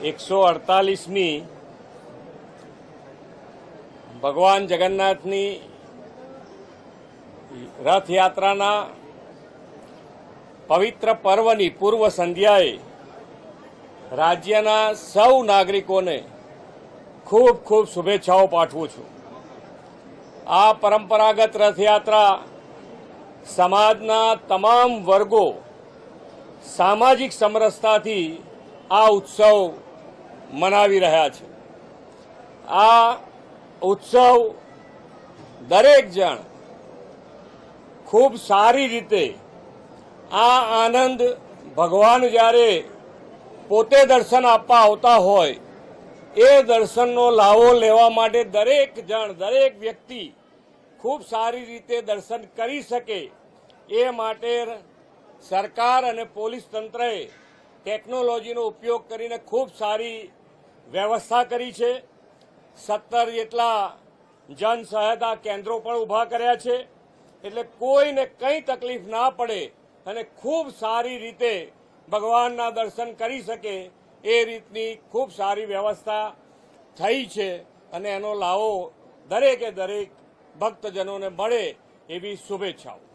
એકસો અડતાલીસમી ભગવાન જગન્નાથની રથયાત્રાના પવિત્ર પર્વની પૂર્વ સંધ્યાએ રાજ્યના સૌ નાગરિકોને ખૂબ ખૂબ શુભેચ્છાઓ પાઠવું છું. આ પરંપરાગત રથયાત્રા સમાજના તમામ વર્ગો સામાજિક સમરસતાથી આ ઉત્સવ મનાવી રહ્યા છે. આ ઉત્સવ દરેક જણ ખૂબ સારી રીતે આ આનંદ ભગવાન જ્યારે પોતે દર્શન આપવા આવતા હોય, એ દર્શનનો લાવો લેવા માટે દરેક જણ, દરેક વ્યક્તિ ખૂબ સારી રીતે દર્શન કરી શકે એ માટે સરકાર અને પોલીસ તંત્રએ ટેકનોલોજીનો ઉપયોગ કરીને ખૂબ સારી વ્યવસ્થા કરી છે. સત્તર જેટલા જન સહાયતા કેન્દ્રો પણ ઊભા કર્યા છે. એટલે કોઈને કંઈ તકલીફ ના પડે અને ખૂબ સારી રીતે ભગવાનના દર્શન કરી શકે એ રીતની ખૂબ સારી વ્યવસ્થા થઈ છે અને એનો લાવો દરેકે દરેક ભક્તજનોને મળે એવી શુભેચ્છાઓ.